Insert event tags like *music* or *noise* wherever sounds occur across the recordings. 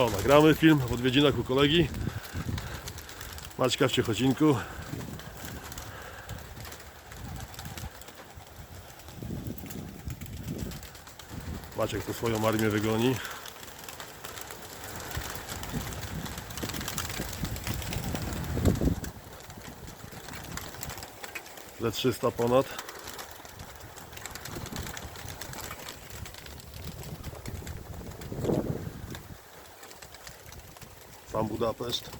O, nagramy film w odwiedzinach u kolegi. Maćka w Ciechocinku. Maciek tu swoją armię wygoni. Ze 300 ponad. tam Budapest.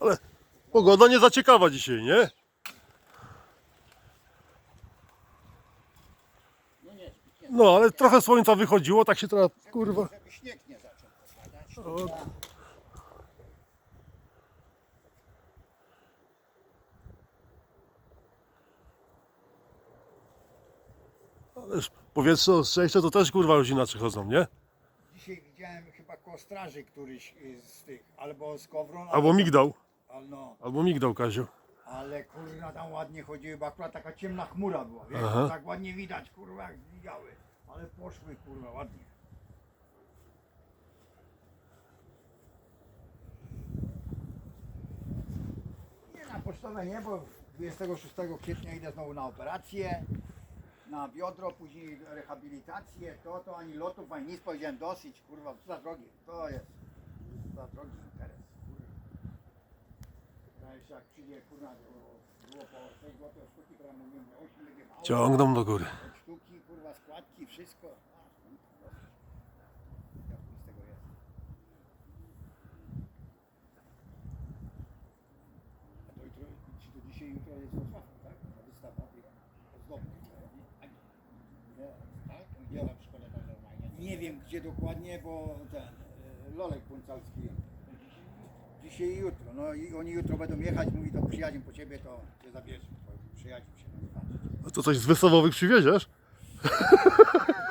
Olha. Pogoda nie za ciekawa dzisiaj, nie? No, ale trochę słońca wychodziło, tak się teraz, kurwa... Żeby śnieg nie zaczął popadać. O, Ależ powietrze ostrzejsze to też kurwa już inaczej chodzą, nie? Dzisiaj widziałem chyba koło straży któryś y, z tych, albo z Kowron, Albo migdał, al- no, albo migdał Kaziu. ale kurwa tam ładnie chodziły, bo akurat taka ciemna chmura była, wiesz, Aha. tak ładnie widać, kurwa, jak zbijały, ale poszły, kurwa, ładnie. Nie na pocztowe nie, bo 26 kwietnia idę znowu na operację, na biodro, później rehabilitację, to, to ani lotów, ani nic, powiedziałem dosyć, kurwa, co za drogi, to jest, za drogi interes, kurwa. Ja jeszcze jak przyjdzie, kurwa, to było po 6 zł sztuki, która mówiłem, że 8 będzie mało, Ciągną do góry. sztuki, kurwa, składki, wszystko? Nie wiem gdzie dokładnie, bo ten e, Lolek Puncalski dzisiaj i jutro. No i oni jutro będą jechać, mówi to przyjadziemy po ciebie, to cię zabierze. Przyjadziemy się zobaczyć. A to coś z wystawowych przywieziesz? *laughs*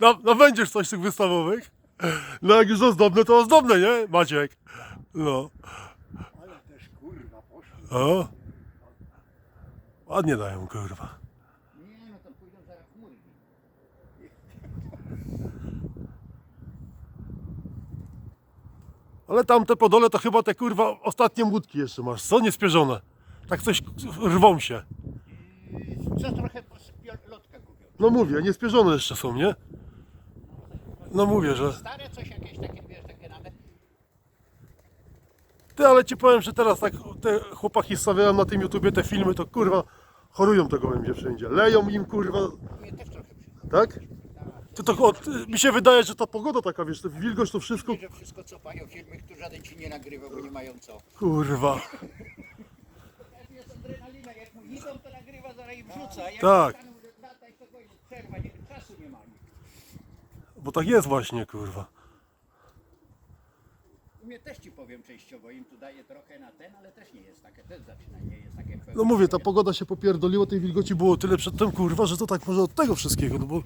No, no będziesz coś z tych wystawowych? No jak już ozdobne, to ozdobne, nie Maciek? No. Ale też kurwa poszło. O. Ładnie dają, kurwa. Nie, no to pójdą zaraz chmury. Ale tamte po dole to chyba te kurwa ostatnie młódki jeszcze masz, co? Niespierzone. Tak coś rwą się. Co trochę posypio- lotka gubią. No mówię, niespierzone jeszcze są, nie? No mówię, że... Stare coś jakieś takie, wiesz, takie nawet. Ty, ale ci powiem, że teraz tak te chłopaki stawiają na tym YouTubie te filmy, to kurwa chorują tego będzie wszędzie. Leją im kurwa, Mnie też trochę tak? To, to, od, mi się wydaje, że ta pogoda taka, wiesz, to wilgoć to wszystko, Że wszystko cofają filmy, które żaden ci nie nagrywa, bo nie mają co. kurwa. Jest adrenalina, jak mu idą, to nagrywa, zaraz im wrzuca. Jak Tak. staną, lata i to go przerwa, nie, czasu nie ma. Bo tak jest właśnie, kurwa. U mnie też ci powiem częściowo, im tu daje trochę na ten, ale też nie jest takie, też zaczyna, nie jest takie pełne. No mówię, ta pogoda się popierdoliła, tej wilgoci było tyle przedtem, kurwa, że to tak może od tego wszystkiego, no bo...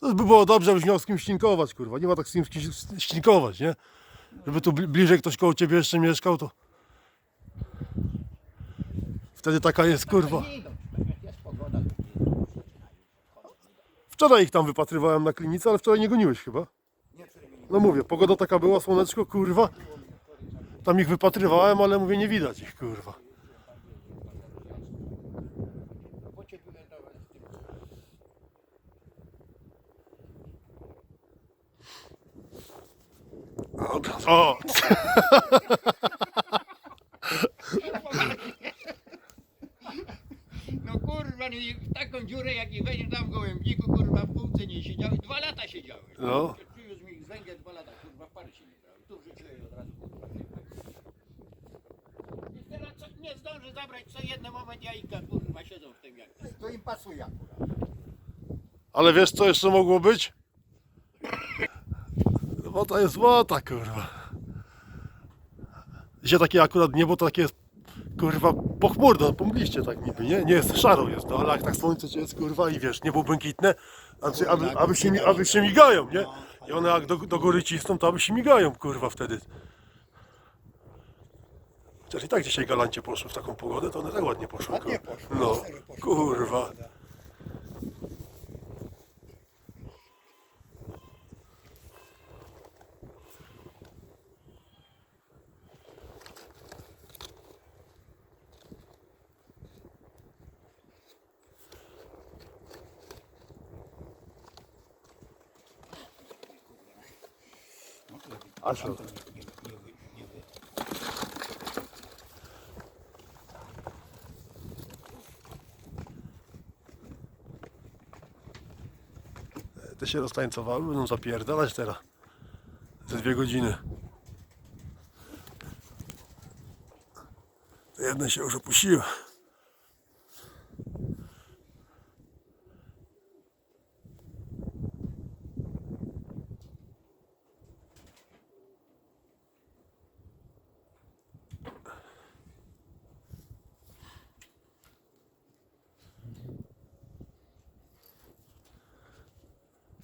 To by było dobrze, byś miał z ścinkować, kurwa. Nie ma tak z kimś ścinkować, nie? Żeby tu bli- bliżej ktoś koło ciebie jeszcze mieszkał, to... Wtedy taka jest, kurwa. Wczoraj ich tam wypatrywałem na klinice, ale wczoraj nie goniłeś chyba. No mówię, pogoda taka była, słoneczko, kurwa. Tam ich wypatrywałem, ale mówię, nie widać ich, kurwa. Tym. O, No kurwa, no i w taką dziurę jak i wejdzie tam w gołębniku, kurwa w półce nie siedziały, dwa lata siedziały. No. Przywiózł mi ich z Węgier dwa lata, kurwa w pary się nie grały. Tu wrzuciłem od razu, kurwa. I teraz co, nie zdążę może jeden moment jajka, kurwa, siedzą w tym jajku. To im pasuje akurat. Ale wiesz co jeszcze mogło być? Bo to jest złota, kurwa. Dzisiaj takie akurat niebo to takie jest, kurwa, pochmurno, pomgliście tak niby, nie? Nie jest szaro jest, no ale jak tak słońce jest, kurwa, i wiesz, niebo błękitne, znaczy, aby, aby, się, mi- aby się migają, nie? I one jak do, do góry cisną, to aby się migają, kurwa, wtedy. Chociaż i tak dzisiaj galancie poszły w taką pogodę, to one tak ładnie poszły. Ładnie kurwa. poszły, No, poszły. kurwa. A co? Te się roztańcowały, będą zapierdalać teraz. Ze dwie godziny. Jedne się już opuściły.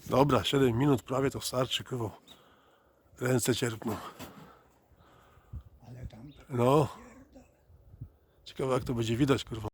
Dobra, 7 minut prawie to starczy, kurwa. Ręce cierpną. Ale tam No. Ciekawe jak to będzie widać, kurwa.